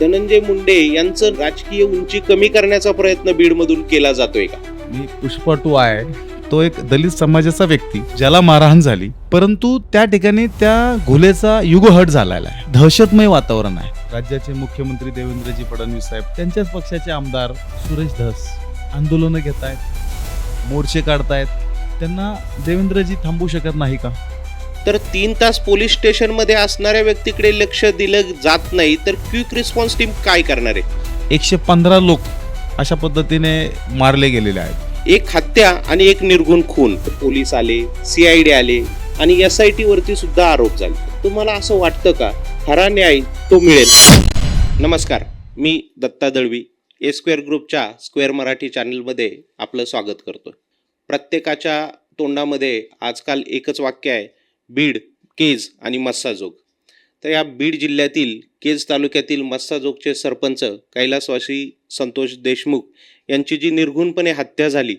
धनंजय मुंडे यांचं राजकीय उंची कमी करण्याचा प्रयत्न बीडमधून केला जातोय का? मी पुष्पा टू आहे. तो एक दलित समाजाचा व्यक्ती ज्याला मारहाण झाली. परंतु त्या ठिकाणी त्या घुलेचा युगहट झालेला आहे. दहशतमय वातावरण आहे. राज्याचे मुख्यमंत्री देवेंद्रजी फडणवीस साहेब त्यांच्याच पक्षाचे आमदार सुरेश धस आंदोलनं घेत आहेत मोर्चे काढतायत. त्यांना देवेंद्रजी थांबू शकत नाही का? तर तीन तास पोलीस स्टेशनमध्ये असणाऱ्या व्यक्तीकडे लक्ष दिलं जात नाही तर क्विक रिस्पॉन्स टीम काय करणार आहे? एकशे पंधरा लोक अशा पद्धतीने मारले गेलेले आहेत. एक हत्या आणि एक निर्गुण खून. पोलीस आले सीआयडी आले आणि एस आय टी वरती सुद्धा आरोप झाले. तुम्हाला असं वाटतं का? खरा न्याय तो मिळेल. नमस्कार मी दत्ता दळवी. ए स्क्वेअर ग्रुपच्या स्क्वेअर मराठी चॅनलमध्ये आपलं स्वागत करतो प्रत्येकाच्या तोंडामध्ये आजकाल एकच वाक्य आहे बीड केज आणि मस्साजोग तर या बीड जिल्ह्यातील केज तालुक्यातील मस्साजोगचे सरपंच कैलासवासी संतोष देशमुख यांची जी निर्घुणपणे हत्या झाली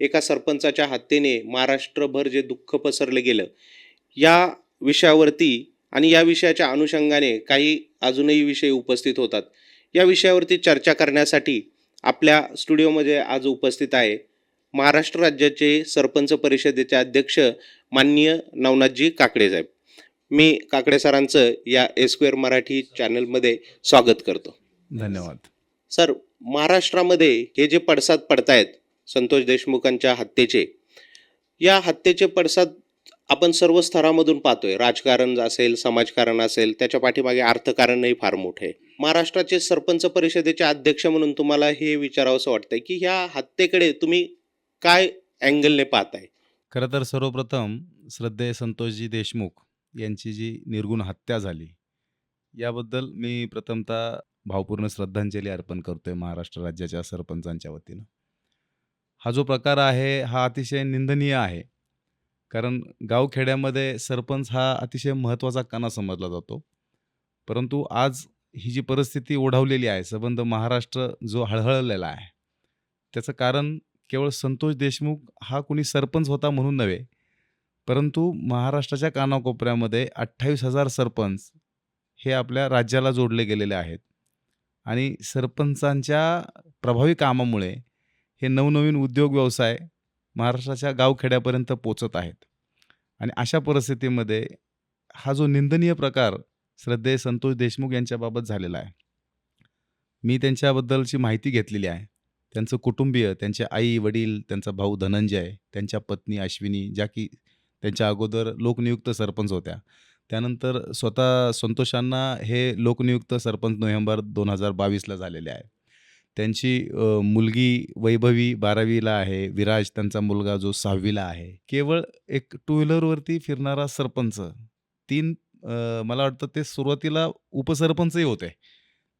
एका सरपंचाच्या हत्येने महाराष्ट्रभर जे दुःख पसरलं गेलं या विषयावरती आणि या विषयाच्या अनुषंगाने काही अजूनही विषय उपस्थित होतात. या विषयावरती चर्चा करण्यासाठी आपल्या स्टुडिओमध्ये आज उपस्थित आहे महाराष्ट्र राज्याचे सरपंच परिषदेचे अध्यक्ष माननीय नवनाथजी काकडे साहेब. मी काकडे सरांचं या ए स्क्वेअर मराठी चॅनलमध्ये स्वागत करतो. धन्यवाद. सर महाराष्ट्रामध्ये हे जे पडसाद पडतायत संतोष देशमुखांच्या हत्येचे या हत्येचे पडसाद आपण सर्व स्तरामधून पाहतोय. राजकारण असेल समाजकारण असेल त्याच्या पाठीमागे अर्थकारणही फार मोठे आहे. महाराष्ट्राचे सरपंच परिषदेचे अध्यक्ष म्हणून तुम्हाला हे विचारावंसं वाटतंय की ह्या हत्येकडे तुम्ही काय अँगलने पाहताय खरं तर सर्वप्रथम श्रद्धेय संतोषजी देशमुख यांची जी निर्गुण हत्या झाली याबद्दल मी प्रथमतः भावपूर्ण श्रद्धांजली अर्पण करतोय महाराष्ट्र राज्याच्या सरपंचांच्या वतीनं. हा जो प्रकार आहे हा अतिशय निंदनीय आहे. कारण गावखेड्यामध्ये सरपंच हा अतिशय महत्त्वाचा कणा समजला जातो. परंतु आज ही जी परिस्थिती ओढावलेली आहे संबंध महाराष्ट्र जो हळहळलेला आहे त्याचं कारण केवळ संतोष देशमुख हा कुणी सरपंच होता म्हणून नव्हे परंतु महाराष्ट्राच्या कानाकोपऱ्यामध्ये अठ्ठावीस हजार सरपंच हे आपल्या राज्याला जोडले गेलेले आहेत. आणि सरपंचांच्या प्रभावी कामामुळे हे नवनवीन उद्योग व्यवसाय महाराष्ट्राच्या गावखेड्यापर्यंत पोचत आहेत. आणि अशा परिस्थितीमध्ये हा जो निंदनीय प्रकार श्रद्धेय संतोष देशमुख यांच्याबाबत झालेला आहे मी त्यांच्याबद्दलची माहिती घेतलेली आहे. त्यांचं कुटुंबीय त्यांचे आई वडील त्यांचा भाऊ धनंजय त्यांच्या पत्नी अश्विनी ज्या की त्यांच्या अगोदर लोकनियुक्त सरपंच होत्या. त्यानंतर स्वतः संतोषांना हे लोकनियुक्त सरपंच नोव्हेंबर दोन हजार बावीसला झालेले आहे. त्यांची अ, मुलगी वैभवी बारावीला आहे विराज त्यांचा मुलगा जो सहावीला आहे. केवळ एक टू व्हीलरवरती फिरणारा सरपंच तीन अ, मला वाटतं ते सुरुवातीला उपसरपंचही होते.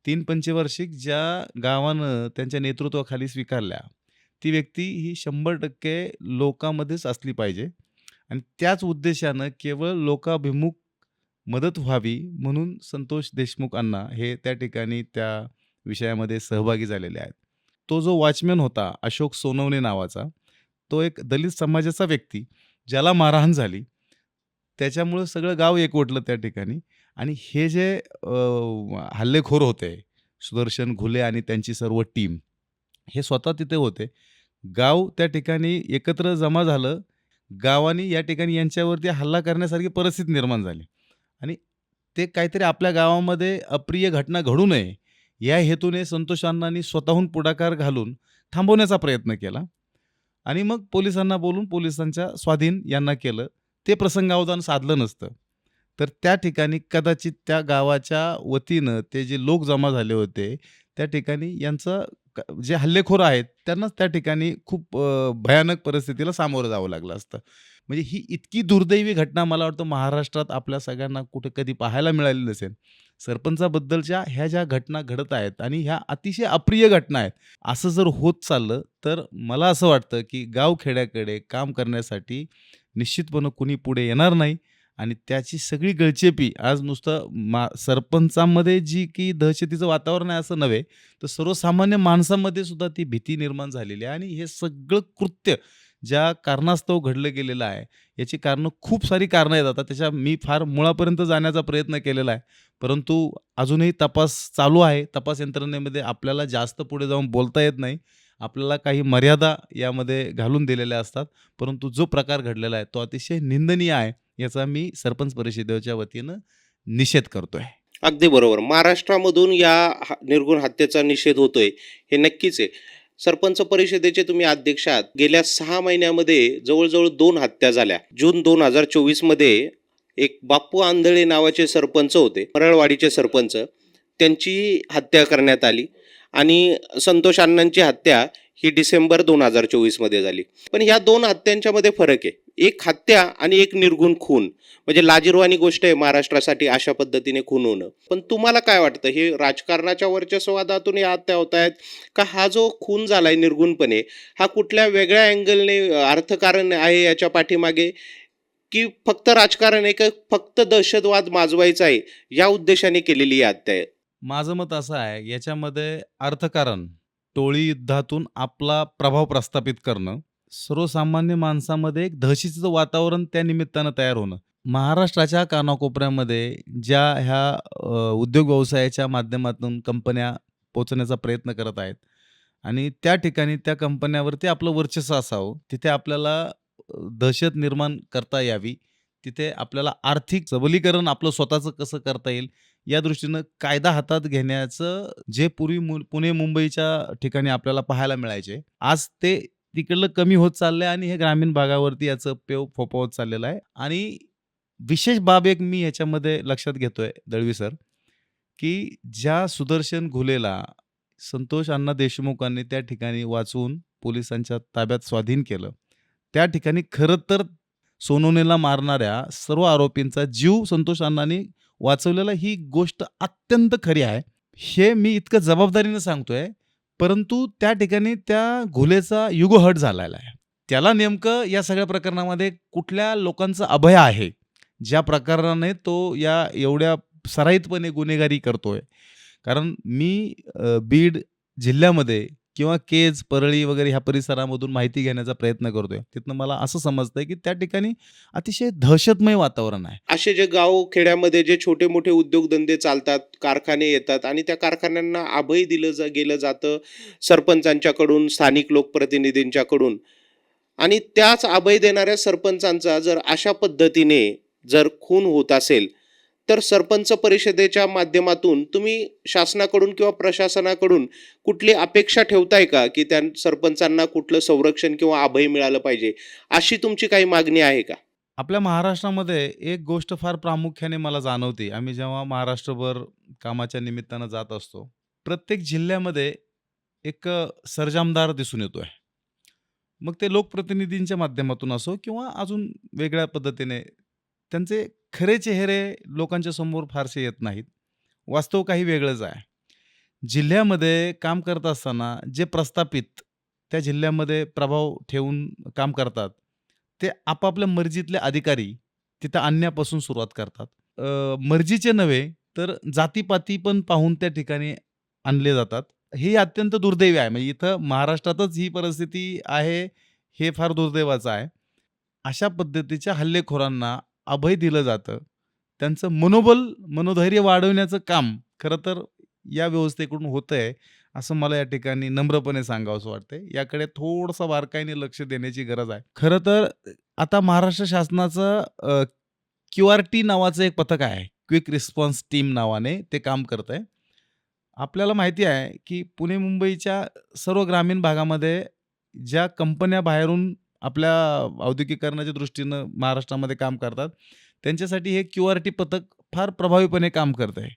तीन पंचवार्षिक ज्या गावानं त्यांच्या नेतृत्वाखाली स्वीकारल्या ती व्यक्ती ही शंभर टक्के लोकांमध्येच असली पाहिजे. आणि त्याच उद्देशानं केवळ लोकाभिमुख मदत व्हावी म्हणून संतोष देशमुख अण्णा हे त्या ठिकाणी त्या विषयामध्ये सहभागी झालेले आहेत. तो जो वॉचमॅन होता अशोक सोनवणे नावाचा तो एक दलित समाजाचा व्यक्ती ज्याला मारहाण झाली. त्याच्यामुळं सगळं गाव एकवटलं त्या ठिकाणी. आणि हे जे अ, हल्लेखोर होते सुदर्शन घुले आणि त्यांची सर्व टीम हे स्वतः तिथे होते. गाव त्या ठिकाणी एकत्र जमा झालं. गावाने या ठिकाणी यांच्यावरती हल्ला करण्यासारखी परिस्थिती निर्माण झाली. आणि ते काहीतरी आपल्या गावामध्ये अप्रिय घटना घडू नये या हेतूने संतोष अण्णांनी स्वतःहून पुढाकार घालून थांबवण्याचा प्रयत्न केला. आणि मग पोलिसांना बोलून पोलिसांच्या स्वाधीन यांना केलं. ते प्रसंगावधान साधलं नसतं. तर त्या ठिकाणी कदाचित त्या गावाच्या वतीनं ते जे लोक जमा झाले होते त्या ठिकाणी यांचं क- जे हल्लेखोर आहेत त्यांनाच त्या ठिकाणी खूप अ, भयानक परिस्थितीला सामोरं जावं लागलं असतं. म्हणजे ही इतकी दुर्दैवी घटना मला वाटतं महाराष्ट्रात आपल्या सगळ्यांना कुठे कधी पाहायला मिळाली नसेल. सरपंचाबद्दलच्या ह्या ज्या घटना घडत आहेत आणि ह्या अतिशय अप्रिय घटना आहेत असं जर होत चाललं तर मला असं वाटतं की गावखेड्याकडे काम करण्यासाठी निश्चितपणे कुणी पुढे येणार नाही. आणि त्याची सगळी गळचेपी आज नुसतं मा सरपंचामध्ये जी की दहशतीचं वातावरण आहे असं नव्हे तर सर्वसामान्य माणसामध्ये सुद्धा ती भीती निर्माण झालेली आहे. आणि हे सगळं कृत्य ज्या कारणास्तव घडलं गेलेलं आहे याची कारणं खूप सारी कारणं आहेत. आता त्याच्या मी फार मुळापर्यंत जाण्याचा प्रयत्न केलेला आहे. परंतु अजूनही तपास चालू आहे. तपास यंत्रणेमध्ये आपल्याला जास्त पुढे जाऊन बोलता येत नाही. आपल्याला काही मर्यादा यामध्ये घालून दिलेल्या असतात. परंतु जो प्रकार घडलेला आहे तो अतिशय निंदनीय आहे. याचा मी सरपंच परिषदेच्या वतीनं निषेध करतोय. अगदी बरोबर. महाराष्ट्रामधून या निर्गुण हत्येचा निषेध होतोय हे नक्कीच आहे. सरपंच परिषदेचे तुम्ही अध्यक्ष आहात. गेल्या सहा महिन्यामध्ये जवळजवळ दोन हत्या झाल्या. जून दोन हजार चोवीसमध्ये एक बाप्पू आंधळे नावाचे सरपंच होते परळवाडीचे सरपंच. त्यांची हत्या करण्यात आली आणि संतोष अण्णांची हत्या ही डिसेंबर दोन हजार चोवीसमध्ये झाली. पण ह्या दोन हत्यांच्या मध्ये फरक आहे. एक हत्या आणि एक निर्गुण खून. म्हणजे लाजिरवाणी गोष्ट आहे महाराष्ट्रासाठी अशा पद्धतीने खून होणं. पण तुम्हाला काय वाटतं? हे राजकारणाच्या वर्चस्वादातून या हत्या होत आहेत? का हा जो खून झालाय निर्गुणपणे हा कुठल्या वेगळ्या अँगलने अर्थकारण आहे याच्या पाठीमागे? की फक्त राजकारण आहे का? फक्त दहशतवाद माजवायचा आहे? या उद्देशाने केलेली ही हत्या आहे माझं मत असं आहे याच्यामध्ये अर्थकारण टोळी युद्धातून आपला प्रभाव प्रस्थापित करणं सर्वसामान्य माणसामध्ये एक दहशतीचं वातावरण त्या निमित्तानं तयार होणं. महाराष्ट्राच्या कानाकोपऱ्यामध्ये ज्या ह्या उद्योग व्यवसायाच्या माध्यमातून कंपन्या पोचण्याचा प्रयत्न करत आहेत आणि त्या ठिकाणी त्या कंपन्यावरती आपलं वर्चस्व असावं तिथे आपल्याला दहशत निर्माण करता यावी तिथे आपल्याला आर्थिक सबलीकरण आपलं स्वतःचं कसं करता येईल या दृष्टीनं कायदा हातात घेण्याचं जे पूर्वी मु पुणे मुंबईच्या ठिकाणी आपल्याला पाहायला मिळायचे आज ते तिकडलं कमी होत चाललं आहे आणि हे ग्रामीण भागावरती याचं पेव फोपावत चाललेलं आहे. आणि विशेष बाब एक मी ह्याच्यामध्ये लक्षात घेतोय दळवी सर की ज्या सुदर्शन घुलेला संतोष अण्णा देशमुखांनी त्या ठिकाणी वाचून पोलिसांच्या ताब्यात स्वाधीन केलं त्या ठिकाणी खरं तर सोनवणेला मारणाऱ्या सर्व आरोपींचा जीव संतोष अण्णांनी वाचवलेला ही गोष्ट अत्यंत खरी आहे. हे मी इतकं जबाबदारीनं सांगतोय परंतु त्या ठिकाणी त्या घुलेचा युगहट झालेला आहे. त्याला नेमकं या सगळ्या प्रकरणामध्ये कुठल्या लोकांचं अभय आहे? ज्या प्रकाराने तो या एवढ्या सराईतपणे गुन्हेगारी करतोय. कारण मी बीड जिल्ह्यामध्ये किंवा केज परळी वगैरे ह्या परिसरामधून माहिती घेण्याचा प्रयत्न करतोय. तिथनं मला असं समजतंय की त्या ठिकाणी अतिशय दहशतमय वातावरण आहे. असे जे गाव खेड्यामध्ये जे छोटे मोठे उद्योगधंदे चालतात कारखाने येतात आणि त्या कारखान्यांना अभय दिलं जा गेलं जातं सरपंचांच्याकडून स्थानिक लोकप्रतिनिधींच्याकडून. आणि त्याच अभय देणाऱ्या सरपंचांचा जर अशा पद्धतीने जर खून होत असेल तर सरपंच परिषदेच्या माध्यमातून तुम्ही शासनाकडून किंवा प्रशासनाकडून कुठली अपेक्षा ठेवताय का की त्या सरपंचांना कुठलं संरक्षण किंवा अभय मिळालं पाहिजे? अशी तुमची काही मागणी आहे का? आपल्या महाराष्ट्रामध्ये एक गोष्ट फार प्रामुख्याने मला जाणवते. आम्ही जेव्हा महाराष्ट्रभर कामाच्या निमित्तानं जात असतो प्रत्येक जिल्ह्यामध्ये एक सरजामदार सर्जामदार दिसून आहे मग ते लोकप्रतिनिधींच्या माध्यमातून असो किंवा अजून वेगळ्या पद्धतीने त्यांचे खरे चेहरे लोकांच्या समोर फारसे येत नाहीत. वास्तव काही वेगळंच आहे. जिल्ह्यामध्ये काम करत असताना जे प्रस्थापित त्या जिल्ह्यामध्ये प्रभाव ठेवून काम करतात ते आपापल्या मर्जीतले अधिकारी तिथं आणण्यापासून सुरुवात करतात. अ, मर्जीचे नव्हे तर जातीपाती पण पाहून त्या ठिकाणी आणले जातात. हे अत्यंत दुर्दैवी आहे. म्हणजे इथं महाराष्ट्रातच ही परिस्थिती आहे हे फार दुर्दैवाचं आहे. अशा पद्धतीच्या हल्लेखोरांना अभय दिलं जातं. त्यांचं मनोबल मनोधैर्य वाढवण्याचं काम खरं तर या व्यवस्थेकडून होतं आहे असं मला या ठिकाणी नम्रपणे सांगावंसं वाटतंय. याकडे थोडंसं बारकाईने लक्ष देण्याची गरज आहे. खरं तर आता महाराष्ट्र शासनाचं क्यू आर टी नावाचं एक पथक आहे. क्विक रिस्पॉन्स टीम नावाने ते काम करत आहे आपल्याला माहिती आहे की पुणे मुंबईच्या सर्व ग्रामीण भागामध्ये ज्या कंपन्या बाहेरून आपल्या औद्योगिकरणाच्या दृष्टीनं महाराष्ट्रामध्ये काम करतात. त्यांच्यासाठी हे क्यू आर टी पथक फार प्रभावीपणे काम करत आहे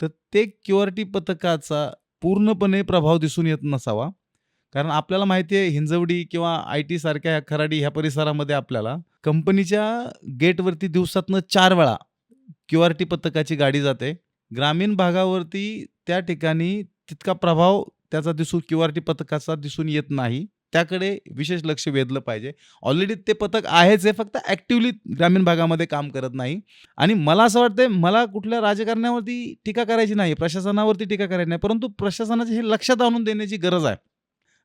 तर ते क्यू आर टी पथकाचा पूर्णपणे प्रभाव दिसून येत नसावा. कारण आपल्याला माहिती आहे हिंजवडी किंवा आय टी सारख्या ह्या खराडी ह्या परिसरामध्ये आपल्याला कंपनीच्या गेटवरती दिवसातनं चार वेळा क्यू आर टी पथकाची गाडी जाते. ग्रामीण भागावरती त्या ठिकाणी तितका प्रभाव त्याचा दिसून क्यू आर टी पथकाचा दिसून येत नाही. त्याकडे विशेष लक्ष वेधलं पाहिजे. ऑलरेडी ते पथक आहेच आहे फक्त ॲक्टिवली ग्रामीण भागामध्ये काम करत नाही. आणि मला असं वाटतंय मला कुठल्या राजकारण्यावरती टीका करायची नाही प्रशासनावरती टीका करायची नाही परंतु प्रशासनाचे हे लक्षात आणून देण्याची गरज आहे.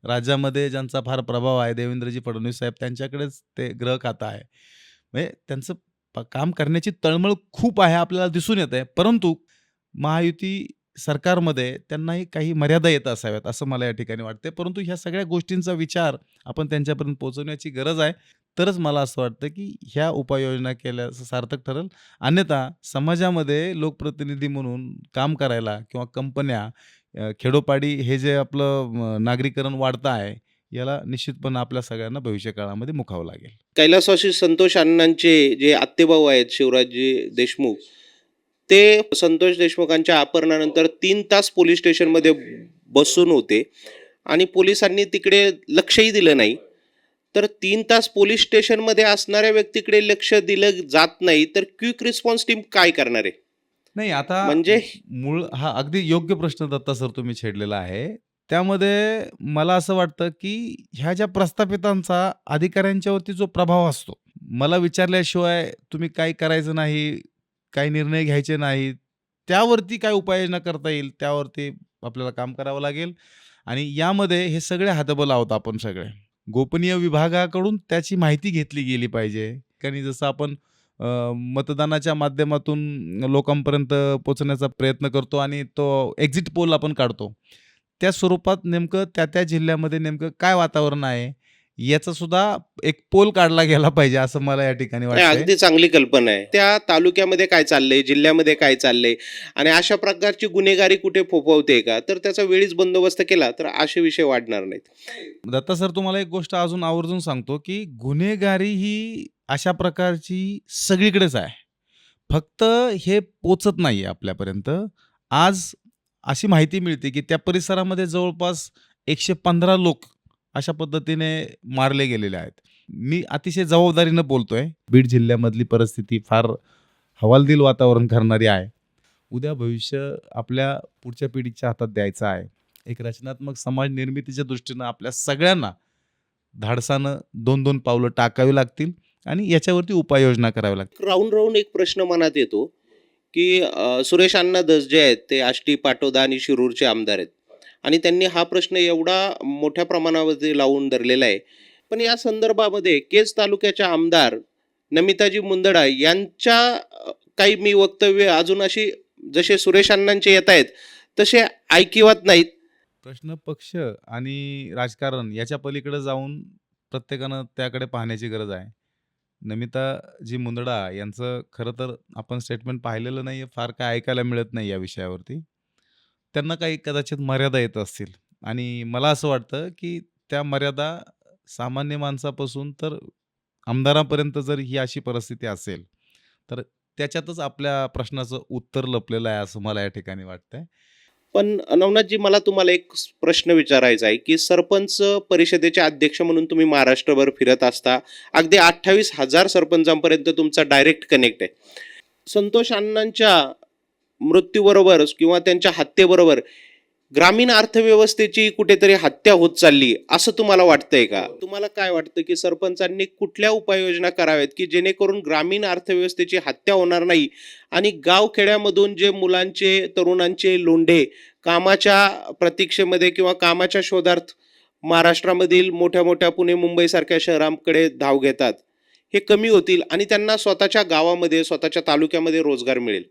राज्यामध्ये ज्यांचा फार प्रभाव आहे देवेंद्रजी फडणवीस साहेब त्यांच्याकडेच ते ग्रह खातं आहे. म्हणजे त्यांचं प काम करण्याची तळमळ खूप आहे आपल्याला दिसून येत आहे परंतु महायुती सरकारमध्ये त्यांनाही काही मर्यादा येत असाव्यात असं मला या ठिकाणी वाटते परंतु ह्या सगळ्या गोष्टींचा विचार आपण त्यांच्यापर्यंत पोहोचवण्याची गरज आहे. तरच मला असं वाटतं की ह्या उपाययोजना केल्या सार्थक ठरेल. अन्यथा समाजामध्ये लोकप्रतिनिधी म्हणून काम करायला किंवा कंपन्या खेडोपाडी हे जे आपलं नागरीकरण वाढतं आहे याला निश्चितपणे आपल्या सगळ्यांना भविष्य काळामध्ये मुखावं लागेल. कैलासवासी संतोष अण्णांचे जे आत्तेभाऊ आहेत शिवराजजी देशमुख ते संतोष देशमुखांच्या अपहरणानंतर तीन तास पोलीस स्टेशनमध्ये बसून होते. आणि पोलिसांनी तिकडे लक्षही दिलं नाही. तर तीन तास पोलीस स्टेशनमध्ये असणाऱ्या व्यक्तीकडे लक्ष दिलं जात नाही. तर क्विक रिस्पॉन्स टीम काय करणार आहे? नाही आता म्हणजे? मूळ हा अगदी योग्य प्रश्न दत्ता सर तुम्ही छेडलेला आहे. त्यामध्ये मला असं वाटतं की ह्या ज्या प्रस्थापितांचा अधिकाऱ्यांच्यावरती जो प्रभाव असतो मला विचारल्याशिवाय तुम्ही काही करायचं नाही काही निर्णय घ्यायचे नाहीत. त्यावरती काय उपाययोजना करता येईल त्यावरती आपल्याला काम करावं लागेल. आणि यामध्ये हे सगळे हातबल आहोत आपण सगळे. गोपनीय विभागाकडून त्याची माहिती घेतली गेली पाहिजे. कारण जसं आपण मतदानाच्या माध्यमातून लोकांपर्यंत पोचण्याचा प्रयत्न करतो आणि तो एक्झिट पोल आपण काढतो. त्या स्वरूपात नेमकं त्या त्या जिल्ह्यामध्ये नेमकं काय वातावरण आहे? याचा सुद्धा एक पोल काढला गेला पाहिजे असं मला या ठिकाणी वाटतं अगदी चांगली कल्पना आहे. त्या तालुक्यामध्ये काय चाललंय जिल्ह्यामध्ये काय चाललंय आणि अशा प्रकारची गुन्हेगारी कुठे फोफवते का? तर त्याचा वेळीच बंदोबस्त केला तर असे विषय वाढणार नाहीत. दत्ता सर तुम्हाला एक गोष्ट अजून आवर्जून सांगतो की गुन्हेगारी ही अशा प्रकारची सगळीकडेच आहे. फक्त हे पोचत नाही आहे आपल्यापर्यंत. आज अशी माहिती मिळते की त्या परिसरामध्ये जवळपास एकशे पंधरा लोक अशा पद्धतीने मारले गेलेले आहेत. मी अतिशय जबाबदारीनं बोलतोय. बीड जिल्ह्यामधली परिस्थिती फार हवालदिल वातावरण करणारी आहे. उद्या भविष्य आपल्या पुढच्या पिढीच्या हातात द्यायचं आहे. एक रचनात्मक समाज निर्मितीच्या दृष्टीनं आपल्या सगळ्यांना धाडसानं दोन दोन पावलं टाकावी लागतील आणि याच्यावरती उपाययोजना करावी लागतील. राहून राहून एक प्रश्न मनात येतो की सुरेश अण्णा दस जे आहेत ते आष्टी पाटोदा आणि शिरूरचे आमदार आहेत. आणि त्यांनी हा प्रश्न एवढा मोठ्या प्रमाणावरती लावून धरलेला आहे. पण या संदर्भामध्ये केज तालुक्याच्या आमदार नमिताजी मुंदडा यांच्या काही मी वक्तव्य अजून अशी जसे सुरेश अण्णांचे येत आहेत तसे ऐकिवत नाहीत. प्रश्न पक्ष आणि राजकारण याच्या पलीकडे जाऊन प्रत्येकानं त्याकडे पाहण्याची गरज आहे. नमिताजी मुंदडा यांचं खरं तर आपण स्टेटमेंट पाहिलेलं नाही आहे फार काय ऐकायला मिळत नाही या विषयावरती. त्यांना काही कदाचित मर्यादा येत असतील. आणि मला असं वाटतं की त्या मर्यादा सामान्य माणसापासून तर आमदारापर्यंत जर ही अशी परिस्थिती असेल तर त्याच्यातच आपल्या प्रश्नाचं उत्तर लपलेलं आहे असं मला या ठिकाणी वाटतंय. पण नवनाथजी मला तुम्हाला एक प्रश्न विचारायचा आहे की सरपंच परिषदेचे अध्यक्ष म्हणून तुम्ही महाराष्ट्रभर फिरत असता अगदी अठ्ठावीस हजार सरपंचांपर्यंत तुमचा डायरेक्ट कनेक्ट आहे. संतोष अण्णांच्या मृत्यूबरोबर किंवा त्यांच्या हत्येबरोबर ग्रामीण अर्थव्यवस्थेची कुठेतरी हत्या होत चालली असं तुम्हाला वाटतंय का? तुम्हाला काय वाटतं की सरपंचांनी कुठल्या उपाययोजना कराव्यात की जेणेकरून ग्रामीण अर्थव्यवस्थेची हत्या होणार नाही आणि गाव खेड्यामधून जे मुलांचे तरुणांचे लोंढे कामाच्या प्रतीक्षेमध्ये किंवा कामाच्या शोधार्थ महाराष्ट्रामधील मोठ्या मोठ्या पुणे मुंबईसारख्या शहरांकडे धाव घेतात हे कमी होतील आणि त्यांना स्वतःच्या गावामध्ये स्वतःच्या तालुक्यामध्ये रोजगार मिळेल.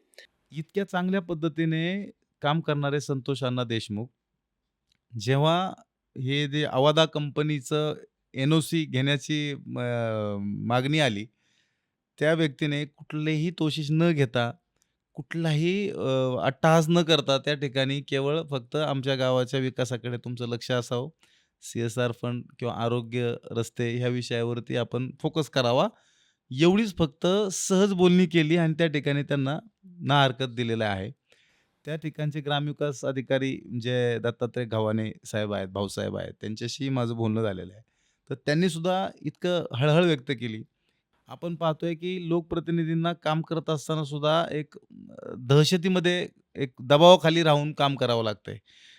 इतक्या चांगल्या पद्धतीने काम करणारे संतोष अण्णा देशमुख. जेव्हा हे जे आवादा कंपनीचं एन ओ सी घेण्याची म- मागणी आली त्या व्यक्तीने कुठलेही तोशिष न घेता कुठलाही अट्टाहास अट्टहास न करता त्या ठिकाणी केवळ फक्त आमच्या गावाच्या विकासाकडे तुमचं लक्ष असावं. सी एस आर फंड किंवा आरोग्य रस्ते ह्या विषयावरती आपण फोकस करावा. एवढीच फक्त सहज बोलणी केली आणि त्या ठिकाणी त्यांना ना हरकत दिलेलं आहे. त्या ठिकाणचे ग्रामविकास अधिकारी जे दत्तात्रय गव्हाणे साहेब आहेत भाऊसाहेब आहेत त्यांच्याशी माझं बोलणं झालेलं आहे. तर त्यांनीसुद्धा इतकं हळहळ व्यक्त केली. आपण पाहतोय की लोकप्रतिनिधींना काम करत असताना सुद्धा एक अ, दहशतीमध्ये एक दबावाखाली राहून काम करावं लागतंय.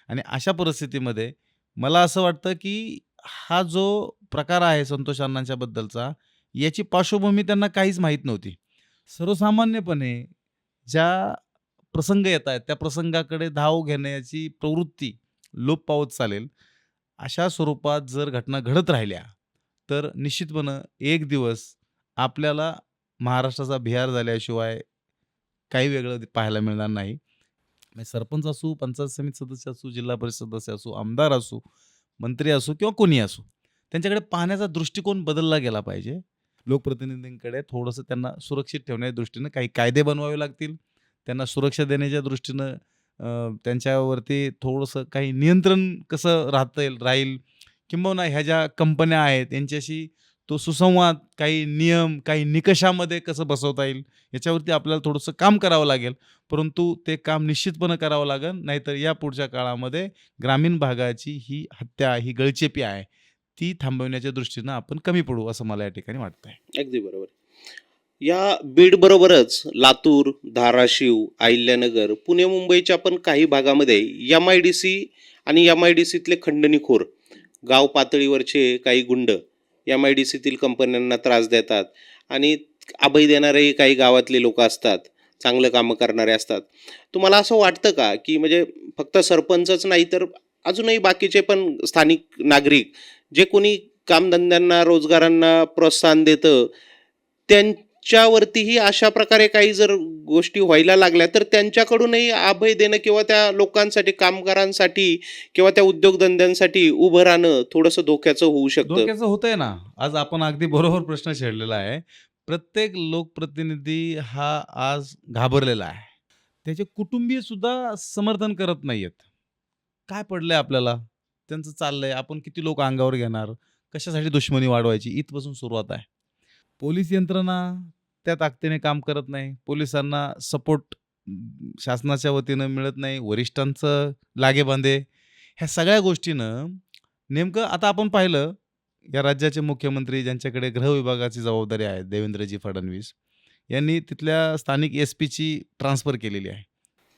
आणि अशा परिस्थितीमध्ये मला असं वाटतं की हा जो प्रकार आहे संतोष अण्णांच्याबद्दलचा बद्दलचा याची पार्श्वभूमी त्यांना काहीच माहीत नव्हती. सर्वसामान्यपणे ज्या प्रसंग येत आहेत त्या प्रसंगाकडे धाव घेण्याची प्रवृत्ती लोप पावत चालेल. अशा स्वरूपात जर घटना घडत राहिल्या तर निश्चितपणं एक दिवस आपल्याला महाराष्ट्राचा बिहार झाल्याशिवाय काही वेगळं पाहायला मिळणार नाही. म्हणजे सरपंच असू पंचायत समिती सदस्य असू जिल्हा परिषद सदस्य असू आमदार असू मंत्री असू किंवा कोणी असू त्यांच्याकडे पाहण्याचा दृष्टिकोन बदलला गेला पाहिजे. लोकप्रतिनिधींकडे थोडंसं त्यांना सुरक्षित ठेवण्याच्या दृष्टीनं काही कायदे बनवावे लागतील. त्यांना सुरक्षा देण्याच्या दृष्टीनं त्यांच्यावरती थोडंसं काही नियंत्रण कसं राहता येईल राहील किंबहुना ह्या ज्या कंपन्या आहेत यांच्याशी तो सुसंवाद काही नियम काही निकषामध्ये कसं बसवता येईल याच्यावरती आपल्याला थोडंसं काम करावं लागेल. परंतु ते काम निश्चितपणे करावं लागेल नाहीतर या पुढच्या काळामध्ये ग्रामीण भागाची ही हत्या ही गळचेपी आहे. ती थांबवण्याच्या दृष्टीनं आपण कमी पडू असं मला या ठिकाणी वाटतंय. अगदी बरोबर. या बीड बरोबरच लातूर धाराशिव अहिल्यानगर पुणे मुंबईच्या पण काही भागामध्ये एम आय डी सी आणि एम आय डी सीतले खंडणीखोर गाव पातळीवरचे काही गुंड एम आय डी सीतील कंपन्यांना त्रास देतात आणि अभय देणारेही काही गावातले लोक असतात चांगलं कामं करणारे असतात. तुम्हाला असं वाटतं का की म्हणजे फक्त सरपंचच नाही तर अजूनही बाकीचे पण स्थानिक नागरिक जे कोणी कामधंद्यांना रोजगारांना प्रोत्साहन देतं त्यांच्यावरतीही अशा प्रकारे काही जर गोष्टी व्हायला लागल्या तर त्यांच्याकडूनही अभय देणं किंवा त्या लोकांसाठी कामगारांसाठी किंवा त्या उद्योगधंद्यांसाठी उभं राहणं थोडंसं धोक्याचं होऊ शकतं. धोक्याचं होतंय ना. आज आपण अगदी बरोबर प्रश्न छेडलेला आहे. प्रत्येक लोकप्रतिनिधी हा आज घाबरलेला आहे. त्याचे कुटुंबीय सुद्धा समर्थन करत नाहीयेत. काय पडलंय आपल्याला? त्यांचं चाललंय आपण किती लोक अंगावर घेणार? कशासाठी दुश्मनी वाढवायची? इथपासून सुरुवात आहे. पोलीस यंत्रणा त्या ताकदीने काम करत नाही. पोलिसांना सपोर्ट शासनाच्या वतीनं मिळत नाही. वरिष्ठांचं लागेबांधे. ह्या सगळ्या गोष्टीनं नेमकं आता आपण पाहिलं या राज्याचे मुख्यमंत्री ज्यांच्याकडे गृह विभागाची जबाबदारी आहे देवेंद्रजी फडणवीस यांनी तिथल्या स्थानिक एस पीची ट्रान्सफर केलेली आहे.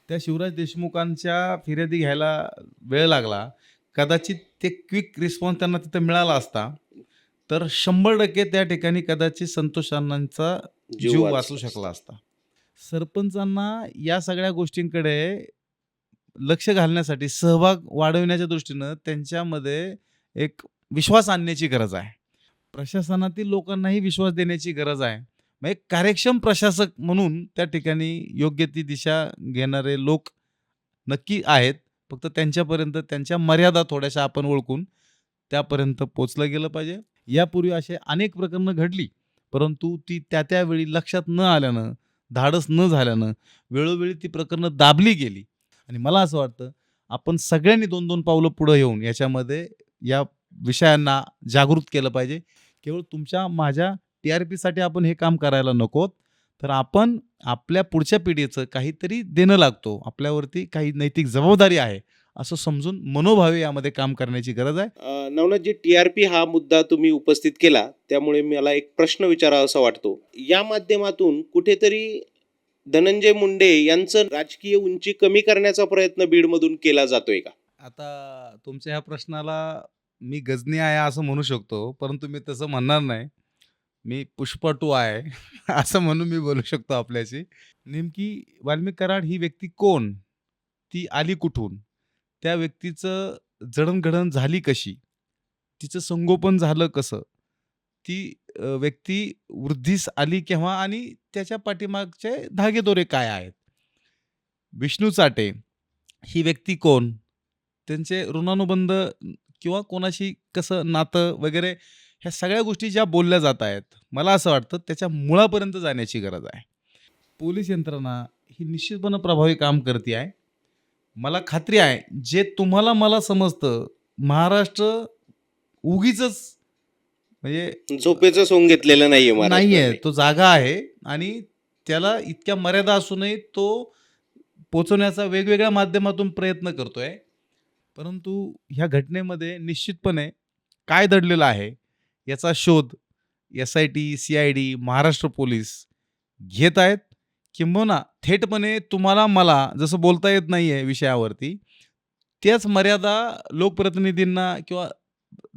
त्या शिवराज देशमुखांच्या फिर्यादी घ्यायला वेळ लागला. कदाचित ते क्विक रिस्पॉन्स त्यांना तिथं मिळाला असता तर शंभर टक्के त्या ठिकाणी कदाचित संतोष अण्णांचा जीव वाचू शकला असता. सरपंचांना या सगळ्या गोष्टींकडे लक्ष घालण्यासाठी सहभाग वाढवण्याच्या दृष्टीनं त्यांच्यामध्ये एक विश्वास आणण्याची गरज आहे. प्रशासनातील लोकांनाही विश्वास देण्याची गरज आहे. मग एक कार्यक्षम प्रशासक म्हणून त्या ठिकाणी योग्य ती दिशा घेणारे लोक नक्की आहेत. फक्त त्यांच्यापर्यंत त्यांच्या मर्यादा थोड्याशा आपण ओळखून त्यापर्यंत पोचलं गेलं पाहिजे. यापूर्वी असे अनेक प्रकरणं घडली परंतु ती त्या त्यावेळी लक्षात न आल्यानं धाडस न झाल्यानं वेळोवेळी ती प्रकरणं दाबली गेली. आणि मला असं वाटतं आपण सगळ्यांनी दोन दोन पावलं पुढं येऊन याच्यामध्ये या विषयांना जागृत केलं पाहिजे. केवळ तुमच्या माझ्या टी आर पीसाठी आपण हे काम करायला नकोत तर आपण आपल्या पुढच्या पिढीचं काहीतरी देणं लागतो. आपल्यावरती काही नैतिक जबाबदारी आहे असं समजून मनोभावे यामध्ये काम करण्याची गरज आहे. नवनाथजी टी आर पी हा मुद्दा तुम्ही उपस्थित केला त्यामुळे मला एक प्रश्न विचारावा असा वाटतो. या माध्यमातून कुठेतरी धनंजय मुंडे यांचं राजकीय उंची कमी करण्याचा प्रयत्न बीडमधून केला जातोय का? आता तुमच्या ह्या प्रश्नाला मी गजनी आहे असं म्हणू शकतो परंतु मी तसं म्हणणार नाही. मी पुष्पा टू आहे. असं म्हणून मी बोलू शकतो आपल्याशी. नेमकी वाल्मिक कराड ही व्यक्ती कोण? ती आली कुठून? त्या व्यक्तीचं जडणघडण झाली कशी? तिचं संगोपन झालं कसं? ती व्यक्ती वृद्धीस आली केव्हा आणि त्याच्या पाठीमागचे धागेदोरे काय आहेत? विष्णू चाटे ही व्यक्ती कोण? त्यांचे ऋणानुबंध किंवा कोणाशी कसं नातं वगैरे ह्या सगळ्या गोष्टी ज्या बोलल्या जात आहेत मला असं वाटतं त्याच्या मुळापर्यंत जाण्याची गरज आहे. पोलीस यंत्रणा ही निश्चितपणे प्रभावी काम करते आहे. मला खात्री आहे जे तुम्हाला मला समजतं महाराष्ट्र उगीच म्हणजे झोपेचं सोंग घेतलेलं नाहीये. नाहीये तो जागा आहे आणि त्याला इतक्या मर्यादा असूनही तो पोचवण्याचा वेगवेगळ्या माध्यमातून प्रयत्न करतोय. परंतु ह्या घटनेमध्ये निश्चितपणे काय दडलेलं आहे याचा शोध S I T C I D Maharashtra police घेत आहेत. किंबहुना थेटपणे तुम्हाला मला जसं बोलता येत नाही आहे विषयावरती त्याच मर्यादा लोकप्रतिनिधींना किंवा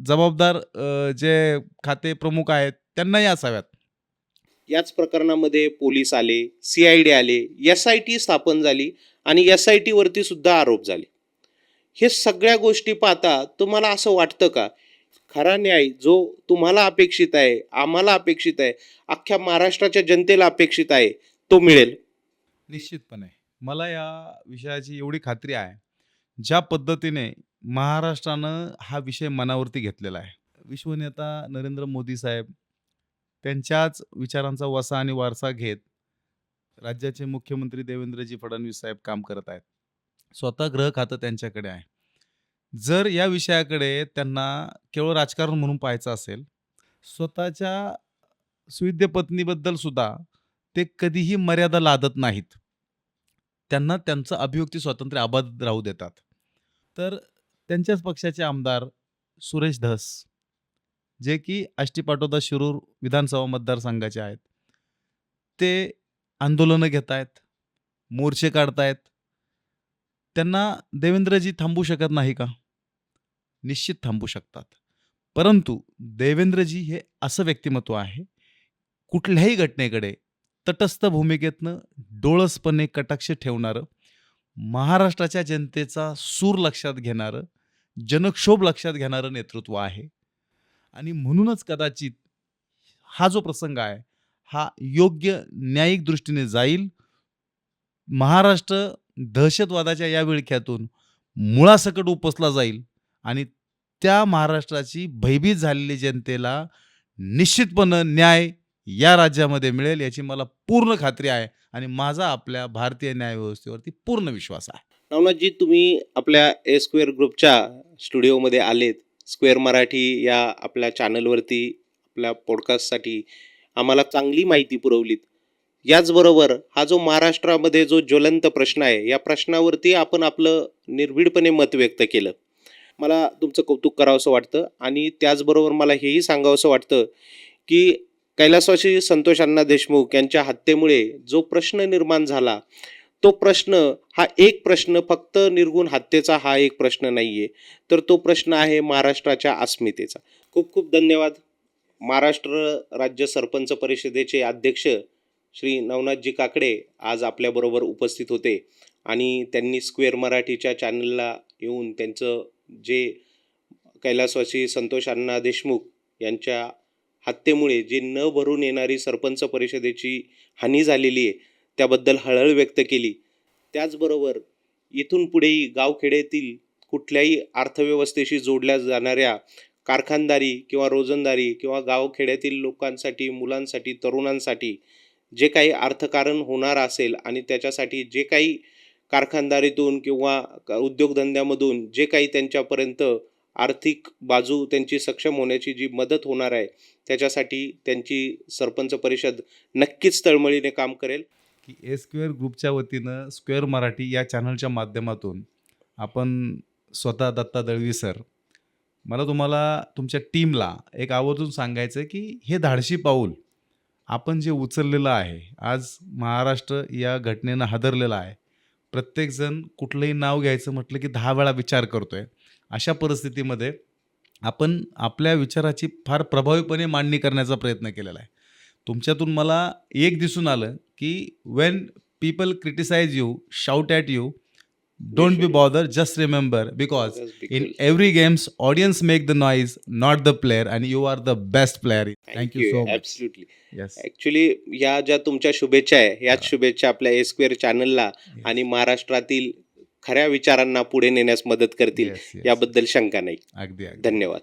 जबाबदार जे खाते प्रमुख आहेत त्यांनाही असाव्यात. याच प्रकरणामध्ये पोलीस आले सी आय डी आले एस आय टी स्थापन झाली आणि एस आय टीवरती सुद्धा आरोप झाले. हे सगळ्या गोष्टी पाहता तुम्हाला असं वाटतं का खरा न्याय जो तुम्हाला अपेक्षित आहे आम्हाला अपेक्षित आहे अख्ख्या महाराष्ट्राच्या जनतेला अपेक्षित आहे तो मिळेल. निश्चितपणे. मला या विषयाची एवढी खात्री आहे ज्या पद्धतीने महाराष्ट्रानं हा विषय मनावरती घेतलेला आहे. विश्वनेता नरेंद्र मोदी साहेब त्यांच्याच विचारांचा वसा आणि वारसा घेत राज्याचे मुख्यमंत्री देवेंद्रजी फडणवीस साहेब काम करत आहेत. स्वतः ग्रह खातं त्यांच्याकडे आहे. जर या विषयाकडे त्यांना केवळ राजकारण म्हणून पाहायचं असेल स्वतःच्या सुविद्य पत्नीबद्दल सुद्धा ते कधीही मर्यादा लादत नाहीत. त्यांना त्यांचं अभिव्यक्ती स्वातंत्र्य अबाध राहू देतात. तर त्यांच्याच पक्षाचे आमदार सुरेश धस जे की आष्टी पाटोदा शिरूर विधानसभा मतदारसंघाचे आहेत. ते आंदोलनं घेत आहेत मोर्चे काढतायत. त्यांना देवेंद्रजी थांबू शकत नाही का? निश्चित थांबू शकतात. परंतु देवेंद्रजी हे असं व्यक्तिमत्व आहे कुठल्याही घटनेकडे तटस्थ भूमिकेतनं डोळसपणे कटाक्ष ठेवणारं महाराष्ट्राच्या जनतेचा सूर लक्षात घेणारं जनक्षोभ लक्षात घेणारं नेतृत्व आहे. आणि म्हणूनच कदाचित हा जो प्रसंग आहे हा योग्य न्यायिक दृष्टीने जाईल. महाराष्ट्र दहशतवादाच्या या विळख्यातून मुळासकट उपसला जाईल आणि त्या महाराष्ट्राची भयभीत झालेली जनतेला निश्चितपणे न्याय या राज्यामध्ये मिळेल याची मला पूर्ण खात्री आहे आणि माझा आपल्या भारतीय न्यायव्यवस्थेवरती पूर्ण विश्वास आहे. नवनाथजी तुम्ही आपल्या ए स्क्वेअर ग्रुपच्या स्टुडिओमध्ये आलेत. स्क्वेअर मराठी या आपल्या चॅनलवरती आपल्या पॉडकास्टसाठी आम्हाला चांगली माहिती पुरवलीत. याचबरोबर हा जो महाराष्ट्रामध्ये जो ज्वलंत प्रश्न आहे या प्रश्नावरती आपण आपलं निर्भीडपणे मत व्यक्त केलं. मला तुमचं कौतुक करावंसं वाटतं आणि त्याचबरोबर मला हेही सांगावंसं वाटतं की कैलासवासी संतोष अण्णा देशमुख यांच्या हत्येमुळे जो प्रश्न निर्माण झाला तो प्रश्न हा एक प्रश्न फक्त निर्गुण हत्येचा हा एक प्रश्न नाही आहे तर तो प्रश्न आहे महाराष्ट्राच्या अस्मितेचा. खूप खूप धन्यवाद. महाराष्ट्र राज्य सरपंच परिषदेचे अध्यक्ष श्री नवनाथजी काकडे आज आपल्याबरोबर उपस्थित होते आणि त्यांनी स्क्वेअर मराठीच्या चॅनलला येऊन त्यांचं जे कैलासवासी संतोष अण्णा देशमुख यांच्या हत्येमुळे जे न भरून येणारी सरपंच परिषदेची हानी झालेली आहे त्याबद्दल हळहळ व्यक्त केली. त्याचबरोबर इथून पुढेही गावखेड्यातील कुठल्याही अर्थव्यवस्थेशी जोडल्या जाणाऱ्या कारखानदारी किंवा रोजंदारी किंवा गावखेड्यातील लोकांसाठी मुलांसाठी तरुणांसाठी जे काही अर्थकारण होणार असेल आणि त्याच्यासाठी जे काही कारखानदारीतून किंवा उद्योगधंद्यामधून जे काही त्यांच्यापर्यंत आर्थिक बाजू त्यांची सक्षम होण्याची जी मदत होणार आहे त्याच्यासाठी त्यांची सरपंच परिषद नक्कीच तळमळीने काम करेल. की ए स्क्वेअर ग्रुपच्या वतीनं स्क्वेअर मराठी या चॅनलच्या माध्यमातून आपण स्वतः दत्ता दळवी सर मला तुम्हाला तुमच्या टीमला एक आवर्जून सांगायचं की हे धाडशी पाऊल आपण जे उचललेलं आहे आज महाराष्ट्र या घटनेनं हादरलेला आहे. प्रत्येकजण कुठलंही नाव घ्यायचं म्हटलं की दहा वेळा विचार करतोय. अशा परिस्थितीमध्ये आपण आपल्या विचाराची फार प्रभावीपणे मांडणी करण्याचा प्रयत्न केलेला आहे. तुमच्यातून मला एक दिसून आलं की when people criticise you shout at you don't be bother just remember because in every games audience make the noise not the player and you are the best player thank you so much absolutely yes actually या ज्या तुमच्या शुभेच्छा आहे याच शुभेच्छा आपल्या ए square चॅनलला आणि महाराष्ट्रातील खऱ्या विचारांना पुढे नेण्यास मदत करतील याबद्दल शंका नाही. अगदी अगदी. धन्यवाद.